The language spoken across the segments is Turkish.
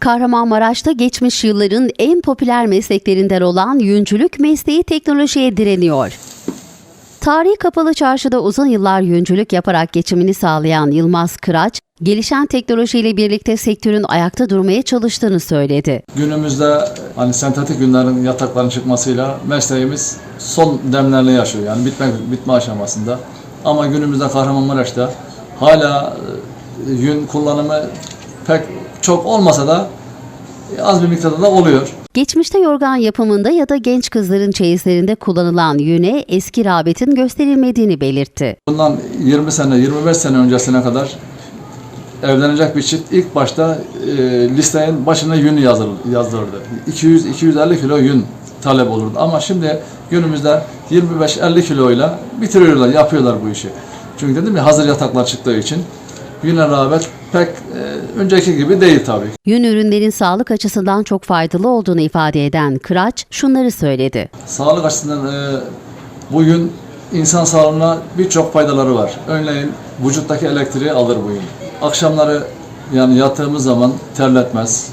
Kahramanmaraş'ta geçmiş yılların en popüler mesleklerinden olan yüncülük mesleği teknolojiye direniyor. Tarihi kapalı çarşıda uzun yıllar yüncülük yaparak geçimini sağlayan Yılmaz Kıraç, gelişen teknolojiyle birlikte sektörün ayakta durmaya çalıştığını söyledi. Günümüzde hani sentetik günlerin yatakların çıkmasıyla mesleğimiz son demlerini yaşıyor. Yani bitme, bitme aşamasında. Ama günümüzde Kahramanmaraş'ta hala e, yün kullanımı pek çok olmasa da az bir miktarda da oluyor. Geçmişte yorgan yapımında ya da genç kızların çeyizlerinde kullanılan yüne eski rağbetin gösterilmediğini belirtti. Bundan 20 sene, 25 sene öncesine kadar evlenecek bir çift ilk başta e, listenin başına yün yazır, yazdırırdı. 200-250 kilo yün talep olurdu. Ama şimdi günümüzde 25-50 kiloyla bitiriyorlar, yapıyorlar bu işi. Çünkü dedim ya hazır yataklar çıktığı için yüne rağbet pek e, önceki gibi değil tabii. Yün ürünlerin sağlık açısından çok faydalı olduğunu ifade eden Kıraç şunları söyledi. Sağlık açısından e, bu yün insan sağlığına birçok faydaları var. Örneğin vücuttaki elektriği alır bu yün. Akşamları yani yattığımız zaman terletmez.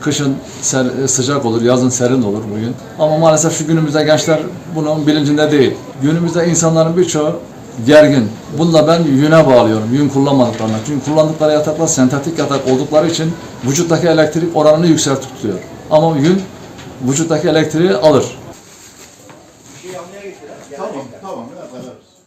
Kışın ser- sıcak olur, yazın serin olur bu yün. Ama maalesef şu günümüzde gençler bunun bilincinde değil. Günümüzde insanların birçoğu gergin. Bununla ben yüne bağlıyorum. Yün kullanmadıklarına. Çünkü kullandıkları yataklar sentetik yatak oldukları için vücuttaki elektrik oranını yükseltip tutuyor. Ama yün vücuttaki elektriği alır. Bir şey yapmaya getirir. Tamam, tamam. Biraz alırız.